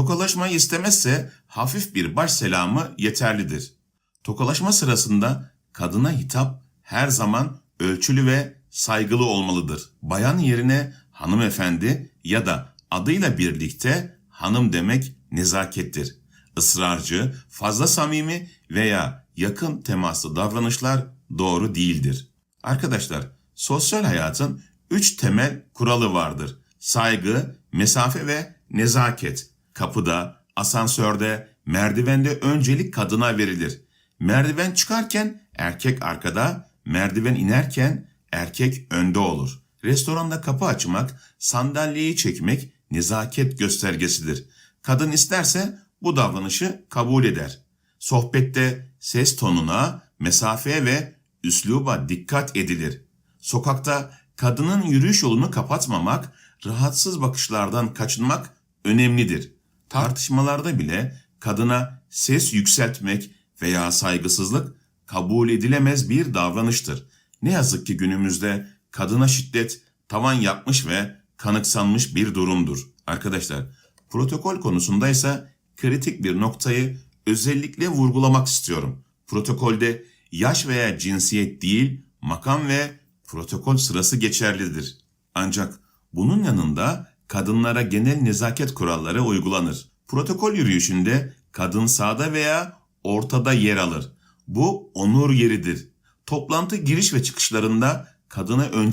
Tokalaşmayı istemezse hafif bir baş selamı yeterlidir. Tokalaşma sırasında kadına hitap her zaman ölçülü ve saygılı olmalıdır. Bayan yerine hanımefendi ya da adıyla birlikte hanım demek nezakettir. Israrcı, fazla samimi veya yakın temaslı davranışlar doğru değildir. Arkadaşlar, sosyal hayatın üç temel kuralı vardır. Saygı, mesafe ve nezaket. Kapıda, asansörde, merdivende öncelik kadına verilir. Merdiven çıkarken erkek arkada, merdiven inerken erkek önde olur. Restoranda kapı açmak, sandalyeyi çekmek nezaket göstergesidir. Kadın isterse bu davranışı kabul eder. Sohbette ses tonuna, mesafeye ve üsluba dikkat edilir. Sokakta kadının yürüyüş yolunu kapatmamak, rahatsız bakışlardan kaçınmak önemlidir. Tartışmalarda bile kadına ses yükseltmek veya saygısızlık kabul edilemez bir davranıştır. Ne yazık ki günümüzde kadına şiddet tavan yapmış ve kanıksanmış bir durumdur. Arkadaşlar, protokol konusunda ise kritik bir noktayı özellikle vurgulamak istiyorum. Protokolde yaş veya cinsiyet değil, makam ve protokol sırası geçerlidir. Ancak bunun yanında kadınlara genel nezaket kuralları uygulanır. Protokol yürüyüşünde kadın sağda veya ortada yer alır. Bu onur yeridir. Toplantı giriş ve çıkışlarında kadına ön